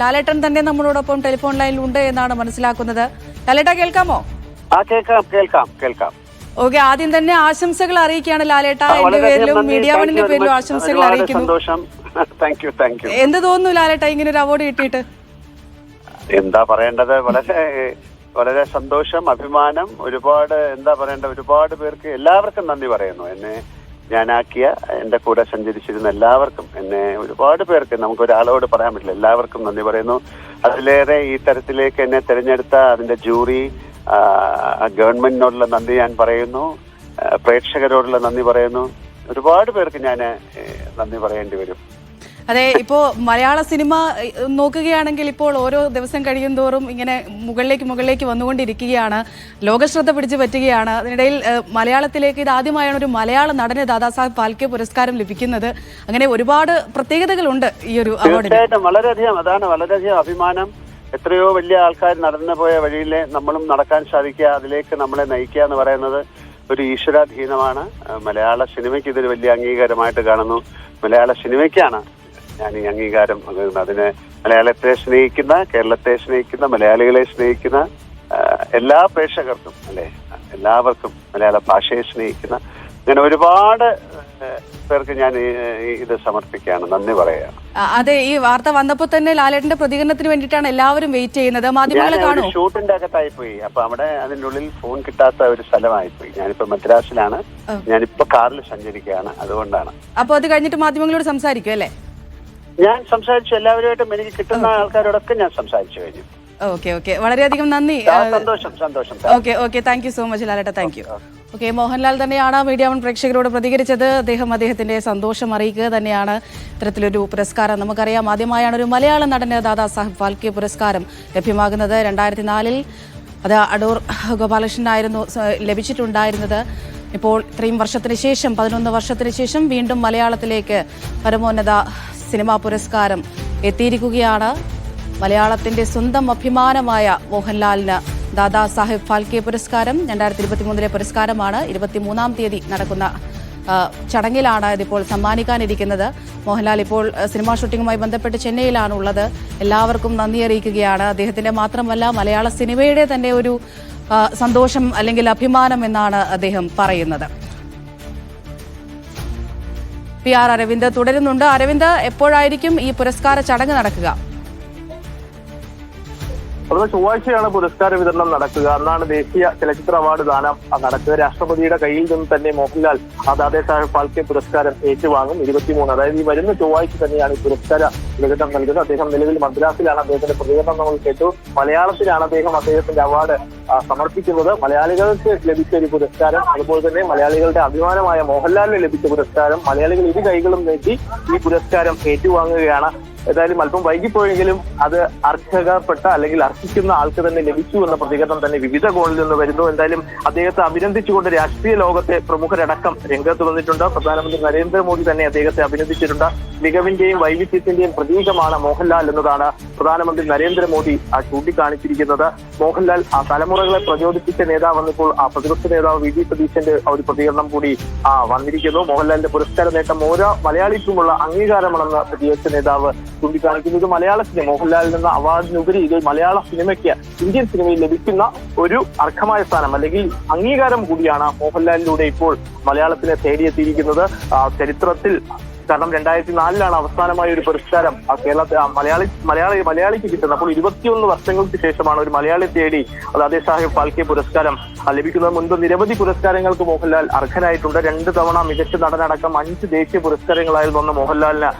ലാലേട്ടൻ തന്നെ നമ്മളോടൊപ്പം ടെലിഫോൺ ലൈനിൽ ഉണ്ട് എന്നാണ് മനസ്സിലാക്കുന്നത്. ലാലേട്ട കേൾക്കാമോ? ആ കേൾക്കാം കേൾക്കാം കേൾക്കാം. ഓക്കെ ആദ്യം തന്നെ ആശംസകൾ അറിയിക്കുകയാണ് ലാലേട്ട. എന്റെ പേരിലും മീഡിയ വണിന്റെ പേരിലും ആശംസകൾ അറിയിക്കുന്നു. എന്ത് തോന്നുന്നു ലാലേട്ട ഇങ്ങനെ ഒരു അവാർഡ് കിട്ടിയിട്ട്? എന്താ പറയേണ്ടത്? വളരെ വളരെ സന്തോഷം അഭിമാനം ഒരുപാട് എന്താ പറയേണ്ട ഒരുപാട് പേർക്ക് എല്ലാവർക്കും നന്ദി പറയുന്നു. എന്നെ ഞാനാക്കിയ എന്റെ കൂടെ സഞ്ചരിച്ചിരുന്ന എല്ലാവർക്കും എന്നെ ഒരുപാട് പേർക്ക് നമുക്ക് ഒരാളോട് പറയാൻ പറ്റില്ല. എല്ലാവർക്കും നന്ദി പറയുന്നു. അതിലേറെ ഈ തരത്തിലേക്ക് എന്നെ തിരഞ്ഞെടുത്ത അതിന്റെ ജൂറി ഗവൺമെന്റിനോടുള്ള നന്ദി ഞാൻ പറയുന്നു. പ്രേക്ഷകരോടുള്ള നന്ദി പറയുന്നു. ഒരുപാട് പേർക്ക് ഞാൻ നന്ദി പറയേണ്ടി വരും. അതെ ഇപ്പോ മലയാള സിനിമ നോക്കുകയാണെങ്കിൽ ഇപ്പോൾ ഓരോ ദിവസം കഴിയും തോറും ഇങ്ങനെ മുകളിലേക്ക് മുകളിലേക്ക് വന്നുകൊണ്ടിരിക്കുകയാണ്. ലോകശ്രദ്ധ പിടിച്ചു പറ്റുകയാണ്. അതിനിടയിൽ മലയാളത്തിലേക്ക് ഇത് ആദ്യമായാണ് ഒരു മലയാള നടന് ദാദാസാഹിബ് ഫാൽക്കെ പുരസ്കാരം ലഭിക്കുന്നത്. അങ്ങനെ ഒരുപാട് പ്രത്യേകതകളുണ്ട് ഈ ഒരു അവാർഡിന്. വളരെയധികം അതാണ് വളരെയധികം അഭിമാനം. എത്രയോ വലിയ ആൾക്കാർ നടന്നു പോയ വഴിയിൽ നമ്മളും നടക്കാൻ സാധിക്കുക അതിലേക്ക് നമ്മളെ നയിക്കുക എന്ന് പറയുന്നത് ഒരു ഈശ്വരാധീനമാണ്. മലയാള സിനിമയ്ക്ക് ഇതൊരു വലിയ അംഗീകാരമായിട്ട് കാണുന്നു. മലയാള സിനിമയ്ക്കാണ് ഞാൻ ഈ അംഗീകാരം നൽകുന്നത് അതിന് മലയാളത്തെ സ്നേഹിക്കുന്ന കേരളത്തെ സ്നേഹിക്കുന്ന മലയാളികളെ സ്നേഹിക്കുന്ന എല്ലാ പ്രേക്ഷകർക്കും അല്ലെ? എല്ലാവർക്കും മലയാള ഭാഷയെ സ്നേഹിക്കുന്ന അങ്ങനെ ഒരുപാട് പേർക്ക് ഞാൻ ഇത് സമർപ്പിക്കുകയാണ്. നന്ദി പറയുകയാണ്. അതെ ഈ വാർത്ത വന്നപ്പോൾ തന്നെ ലാലേട്ടന്റെ പ്രതികരണത്തിന് വേണ്ടിയിട്ടാണ് എല്ലാവരും വെയിറ്റ് ചെയ്യുന്നത്. മാധ്യമങ്ങളെ കാണും ഷൂട്ടിന്റെ അകത്തായി പോയി അപ്പൊ അവിടെ അതിനുള്ളിൽ ഉള്ളിൽ ഫോൺ കിട്ടാത്ത ഒരു സ്ഥലമായി പോയി ഞാനിപ്പോ മദ്രാസിലാണ്. ഞാനിപ്പോ കാറിൽ സഞ്ചരിക്കുകയാണ്. അതുകൊണ്ടാണ്. അപ്പോൾ അത് കഴിഞ്ഞിട്ട് മാധ്യമങ്ങളോട് സംസാരിക്കും അല്ലേ? ഞാൻ സംസാരിച്ചു എല്ലാവരുമായിട്ടും എനിക്ക് കിട്ടുന്ന ആൾക്കാരോടൊക്കെ ഞാൻ സംസാരിച്ചു കഴിഞ്ഞു. ഓക്കെ ഓക്കെ വളരെയധികം നന്ദി. സന്തോഷം സന്തോഷം okay okay thank you so much ലാലേട്ട. താങ്ക് യു ഓക്കെ മോഹൻലാൽ തന്നെയാണ് മീഡിയ വൺ പ്രേക്ഷകരോട് പ്രതികരിച്ചത്. അദ്ദേഹം അദ്ദേഹത്തിന്റെ സന്തോഷം അറിയിക്കുക തന്നെയാണ് ഇത്തരത്തിലൊരു പുരസ്കാരം. നമുക്കറിയാം ആദ്യമായാണ് ഒരു മലയാള നടന് ദാദാ സാഹിബ് ഫാൽക്കെ പുരസ്കാരം ലഭ്യമാകുന്നത്. രണ്ടായിരത്തി നാലിൽ അത് അടൂർ ഗോപാലകൃഷ്ണനായിരുന്നു ആയിരുന്നു ലഭിച്ചിട്ടുണ്ടായിരുന്നത്. ഇപ്പോൾ ഇത്രയും വർഷത്തിന് ശേഷം പതിനൊന്ന് വർഷത്തിന് ശേഷം വീണ്ടും മലയാളത്തിലേക്ക് പരമോന്നത സിനിമാ പുരസ്കാരം എത്തിയിരിക്കുകയാണ്. മലയാളത്തിന്റെ സ്വന്തം അഭിമാനമായ മോഹൻലാലിന് ദാദാ സാഹിബ് ഫാൽക്കെ പുരസ്കാരം രണ്ടായിരത്തി ഇരുപത്തിമൂന്നിലെ പുരസ്കാരമാണ്. ഇരുപത്തിമൂന്നാം തീയതി നടക്കുന്ന ചടങ്ങിലാണ് ഇതിപ്പോൾ സമ്മാനിക്കാനിരിക്കുന്നത്. മോഹൻലാൽ ഇപ്പോൾ സിനിമാ ഷൂട്ടിങ്ങുമായി ബന്ധപ്പെട്ട് ചെന്നൈയിലാണ് ഉള്ളത് എല്ലാവർക്കും നന്ദി അറിയിക്കുകയാണ്. അദ്ദേഹത്തിന്റെ മാത്രമല്ല മലയാള സിനിമയുടെ തന്നെ ഒരു സന്തോഷം അല്ലെങ്കിൽ അഭിമാനം എന്നാണ് അദ്ദേഹം പറയുന്നത്. പി ആർ അരവിന്ദ് തുടരുന്നുണ്ട്. അരവിന്ദ് എപ്പോഴായിരിക്കും ഈ പുരസ്കാര ചടങ്ങ് നടക്കുക? അടുത്ത ചൊവ്വാഴ്ചയാണ് പുരസ്കാര വിതരണം നടക്കുക. അന്നാണ് ദേശീയ ചലച്ചിത്ര അവാർഡ് ദാനം നടക്കുക. രാഷ്ട്രപതിയുടെ കയ്യിൽ നിന്ന് തന്നെ മോഹൻലാൽ ദാദേ സാഹേബ് ഫാൽക്കെ പുരസ്കാരം ഏറ്റുവാങ്ങും. ഇരുപത്തിമൂന്ന്. അതായത് ഈ വരുന്ന ചൊവ്വാഴ്ച തന്നെയാണ് ഈ പുരസ്കാര വിതരണം നൽകുന്നത്. അദ്ദേഹം നിലവിൽ മദ്രാസിലാണ് അദ്ദേഹത്തിന്റെ പ്രതികരണം നമ്മൾ കേട്ടു. മലയാളത്തിലാണ് അദ്ദേഹം അദ്ദേഹത്തിന്റെ അവാർഡ് സമർപ്പിക്കുന്നത്. മലയാളികൾക്ക് ലഭിച്ച ഒരു പുരസ്കാരം അതുപോലെ തന്നെ മലയാളികളുടെ അഭിമാനമായ മോഹൻലാലിന് ലഭിച്ച പുരസ്കാരം മലയാളികൾ ഇരു കൈകളും നീട്ടി ഈ പുരസ്കാരം ഏറ്റുവാങ്ങുകയാണ്. ഏതായാലും അല്പം വൈകിപ്പോയെങ്കിലും അത് അർഹകപ്പെട്ട അല്ലെങ്കിൽ അർഹിക്കുന്ന ആൾക്ക് തന്നെ ലഭിച്ചു എന്ന പ്രതികരണം തന്നെ വിവിധ കോണിൽ നിന്ന് വരുന്നു. എന്തായാലും അദ്ദേഹത്തെ അഭിനന്ദിച്ചുകൊണ്ട് രാഷ്ട്രീയ ലോകത്തെ പ്രമുഖരടക്കം രംഗത്ത് വന്നിട്ടുണ്ട്. പ്രധാനമന്ത്രി നരേന്ദ്രമോദി തന്നെ അദ്ദേഹത്തെ അഭിനന്ദിച്ചിട്ടുണ്ട്. മികവിന്റെയും വൈവിധ്യത്തിന്റെയും പ്രതീകമാണ് മോഹൻലാൽ എന്നതാണ് പ്രധാനമന്ത്രി നരേന്ദ്രമോദി ചൂണ്ടിക്കാണിച്ചിരിക്കുന്നത്. മോഹൻലാൽ ആ തലമുറകളെ പ്രചോദിപ്പിച്ച നേതാവ് വന്നപ്പോൾ ആ പ്രതിപക്ഷ നേതാവ് വി ഡി സതീശന്റെ ഒരു പ്രതികരണം കൂടി ആ വന്നിരിക്കുന്നു. മോഹൻലാലിന്റെ പുരസ്കാര നേട്ടം ഓരോ മലയാളിക്കുമുള്ള അംഗീകാരമാണെന്ന് പ്രതിപക്ഷ നേതാവ് ചൂണ്ടിക്കാണിക്കുന്നു. ഇത് സിനിമ. മോഹൻലാലിൽ നിന്ന് അവാർഡിനുപരി ഇത് മലയാള സിനിമയ്ക്ക് ഇന്ത്യൻ സിനിമയിൽ ലഭിക്കുന്ന ഒരു അർഹമായ സ്ഥാനം അല്ലെങ്കിൽ അംഗീകാരം കൂടിയാണ് മോഹൻലാലിലൂടെ ഇപ്പോൾ മലയാളത്തിനെ തേടിയെത്തിയിരിക്കുന്നത്. ചരിത്രത്തിൽ കാരണം രണ്ടായിരത്തി നാലിലാണ് അവസാനമായ ഒരു പുരസ്കാരം ആ കേരളത്തിൽ മലയാളി മലയാളി മലയാളിക്ക് കിട്ടുന്നത്. അപ്പോൾ ഇരുപത്തിയൊന്ന് വർഷങ്ങൾക്ക് ശേഷമാണ് ഒരു മലയാളി തേടി ദാദേ സാഹിബ് ഫാൽക്കെ പുരസ്കാരം ലഭിക്കുന്നത് മുൻപ് നിരവധി പുരസ്കാരങ്ങൾക്ക് മോഹൻലാൽ അർഹനായിട്ടുണ്ട്. രണ്ട് തവണ മികച്ച നടനടക്കം അഞ്ച് ദേശീയ പുരസ്കാരങ്ങളായിരുന്നു അന്ന് മോഹൻലാലിന്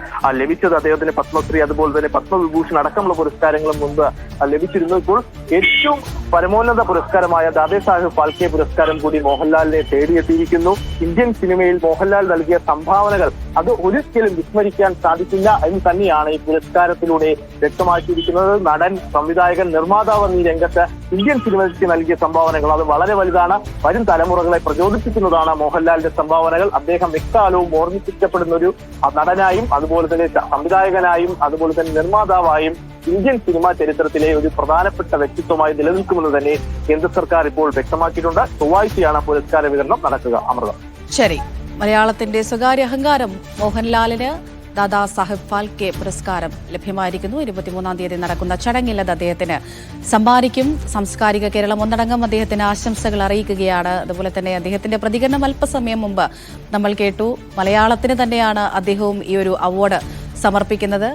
ലഭിച്ചത്. അദ്ദേഹത്തിന് പത്മശ്രീ അതുപോലെ തന്നെ പത്മവിഭൂഷൺ അടക്കമുള്ള പുരസ്കാരങ്ങളും മുൻപ് ലഭിച്ചിരുന്നു. ഇപ്പോൾ ഏറ്റവും പരമോന്നത പുരസ്കാരമായ ദാദേ സാഹിബ് ഫാൽക്കെ പുരസ്കാരം കൂടി മോഹൻലാലിനെ തേടിയെത്തിയിരിക്കുന്നു. ഇന്ത്യൻ സിനിമയിൽ മോഹൻലാൽ നൽകിയ സംഭാവനകൾ അത് ഒരിക്കലും വിസ്മരിക്കാൻ സാധിക്കില്ല എന്ന് തന്നെയാണ് ഈ പുരസ്കാരത്തിലൂടെ വ്യക്തമാക്കിയിരിക്കുന്നത്. നടൻ സംവിധായകൻ നിർമ്മാതാവ് എന്നീ രംഗത്ത് ഇന്ത്യൻ സിനിമയ്ക്ക് നൽകിയ സംഭാവനകൾ അത് വളരെ വലുതാണ്. വരും തലമുറകളെ പ്രചോദിപ്പിക്കുന്നതാണ് മോഹൻലാലിന്റെ സംഭാവനകൾ. അദ്ദേഹം എക്കാലവും ഓർമ്മിപ്പിക്കപ്പെടുന്ന ഒരു നടനായും അതുപോലെ തന്നെ സംവിധായകനായും അതുപോലെ തന്നെ നിർമ്മാതാവായും ഇന്ത്യൻ സിനിമാ ചരിത്രത്തിലെ ഒരു പ്രധാനപ്പെട്ട വ്യക്തിത്വമായി നിലനിൽക്കുമെന്ന് തന്നെ കേന്ദ്ര സർക്കാർ ഇപ്പോൾ വ്യക്തമാക്കിയിട്ടുണ്ട്. ചൊവ്വാഴ്ചയാണ് പുരസ്കാര വിതരണം നടക്കുക. അമൃത. ശരി. മലയാളത്തിന്റെ സ്വകാര്യ അഹങ്കാരം മോഹൻലാലിന് ദാദാ സാഹിബ് ഫാൽക്കെ പുരസ്കാരം ലഭ്യമായിരിക്കുന്നു. ഇരുപത്തിമൂന്നാം തീയതി നടക്കുന്ന ചടങ്ങിൽ അത് അദ്ദേഹത്തിന് സമ്മാനിക്കും. സാംസ്കാരിക കേരളം ഒന്നടങ്കം അദ്ദേഹത്തിന് ആശംസകൾ അറിയിക്കുകയാണ്. അതുപോലെ തന്നെ അദ്ദേഹത്തിന്റെ പ്രതികരണം അല്പസമയം മുമ്പ് നമ്മൾ കേട്ടു. മലയാളത്തിന് തന്നെയാണ് അദ്ദേഹവും ഈ ഒരു അവാർഡ് സമർപ്പിക്കുന്നത്.